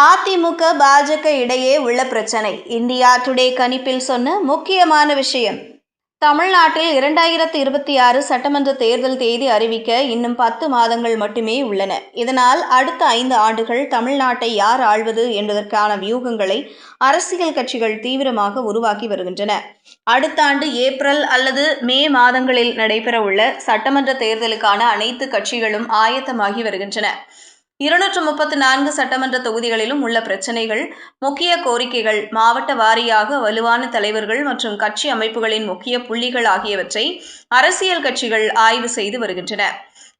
அதிமுக பாஜக இடையே உள்ள பிரச்சனை. இந்தியா டுடே கணிப்பில் சொன்ன முக்கியமான விஷயம். தமிழ்நாட்டில் இரண்டாயிரத்து இருபத்தி ஆறு சட்டமன்ற தேர்தல் தேதி அறிவிக்க இன்னும் பத்து மாதங்கள் மட்டுமே உள்ளன. இதனால் அடுத்த ஐந்து ஆண்டுகள் தமிழ்நாட்டை யார் ஆள்வது என்பதற்கான வியூகங்களை அரசியல் கட்சிகள் தீவிரமாக உருவாக்கி வருகின்றன. அடுத்த ஆண்டு ஏப்ரல் அல்லது மே மாதங்களில் நடைபெறவுள்ள சட்டமன்ற தேர்தலுக்கான அனைத்து கட்சிகளும் ஆயத்தமாகி வருகின்றன. இருநூற்று முப்பத்து நான்கு சட்டமன்ற தொகுதிகளிலும் உள்ள பிரச்சினைகள் முக்கிய கோரிக்கைகள் மாவட்ட வாரியாக வலுவான தலைவர்கள் மற்றும் கட்சி அமைப்புகளின் முக்கிய புள்ளிகள் ஆகியவற்றை அரசியல் கட்சிகள் ஆய்வு செய்து வருகின்றன.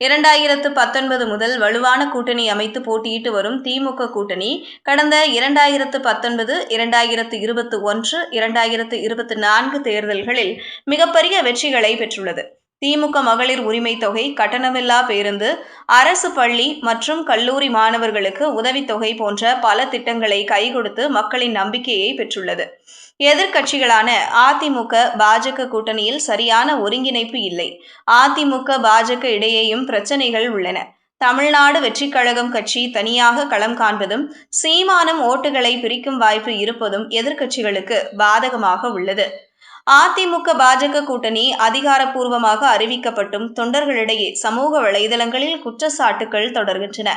இரண்டாயிரத்து பத்தொன்பது முதல் வலுவான கூட்டணி அமைத்து போட்டியிட்டு வரும் திமுக கூட்டணி கடந்த இரண்டாயிரத்து பத்தொன்பது இரண்டாயிரத்து இருபத்தி ஒன்று இரண்டாயிரத்து இருபத்தி நான்கு தேர்தல்களில் மிகப்பெரிய வெற்றிகளை பெற்றுள்ளது. திமுக மகளிர் உரிமை தொகை கட்டணமில்லா பேருந்து அரசு பள்ளி மற்றும் கல்லூரி மாணவர்களுக்கு உதவித்தொகை போன்ற பல திட்டங்களை கைகொடுத்து மக்களின் நம்பிக்கையை பெற்றுள்ளது. எதிர்க்கட்சிகளான அதிமுக பாஜக கூட்டணியில் சரியான ஒருங்கிணைப்பு இல்லை. அதிமுக பாஜக இடையேயும் பிரச்சனைகள் உள்ளன. தமிழ்நாடு வெற்றிக் கழகம் கட்சி தனியாக களம் காண்பதும் சீமானம் ஓட்டுகளை பிரிக்கும் வாய்ப்பு இருப்பதும் எதிர்க்கட்சிகளுக்கு பாதகமாக உள்ளது. அதிமுக பாஜக கூட்டணி அதிகாரப்பூர்வமாக அறிவிக்கப்பட்டும் தொண்டர்களிடையே சமூக வலைதளங்களில் குற்றச்சாட்டுகள் தொடர்கின்றன.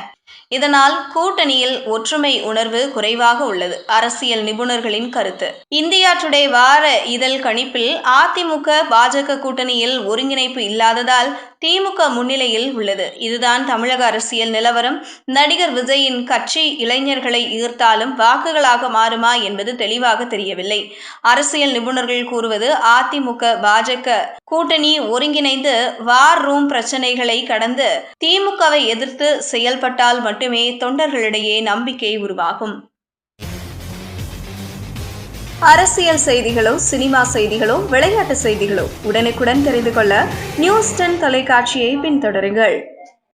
இதனால் கூட்டணியில் ஒற்றுமை உணர்வு குறைவாக உள்ளது. அரசியல் நிபுணர்களின் கருத்து. இந்தியா டுடே வார இதழ் கணிப்பில் அதிமுக பாஜக கூட்டணியில் ஒருங்கிணைப்பு இல்லாததால் திமுக முன்னிலையில் உள்ளது. இதுதான் தமிழக அரசியல் நிலவரம். நடிகர் விஜயின் கட்சி இளைஞர்களை ஈர்த்தாலும் வாக்குகளாக மாறுமா என்பது தெளிவாக தெரியவில்லை. அரசியல் நிபுணர்கள் கூறுவது அதிமுக பாஜக கூட்டணி ஒருங்கிணைந்து வார் ரூம் பிரச்சனைகளை கடந்து திமுகவை எதிர்த்து செயல்பட்டால் மட்டுமே தொண்டர்களிடையே நம்பிக்கை உருவாகும். அரசியல் செய்திகளோ சினிமா செய்திகளோ விளையாட்டு செய்திகளோ உடனுக்குடன் தெரிந்து கொள்ள நியூஸ் டென் தொலைக்காட்சியை பின்தொடருங்கள்.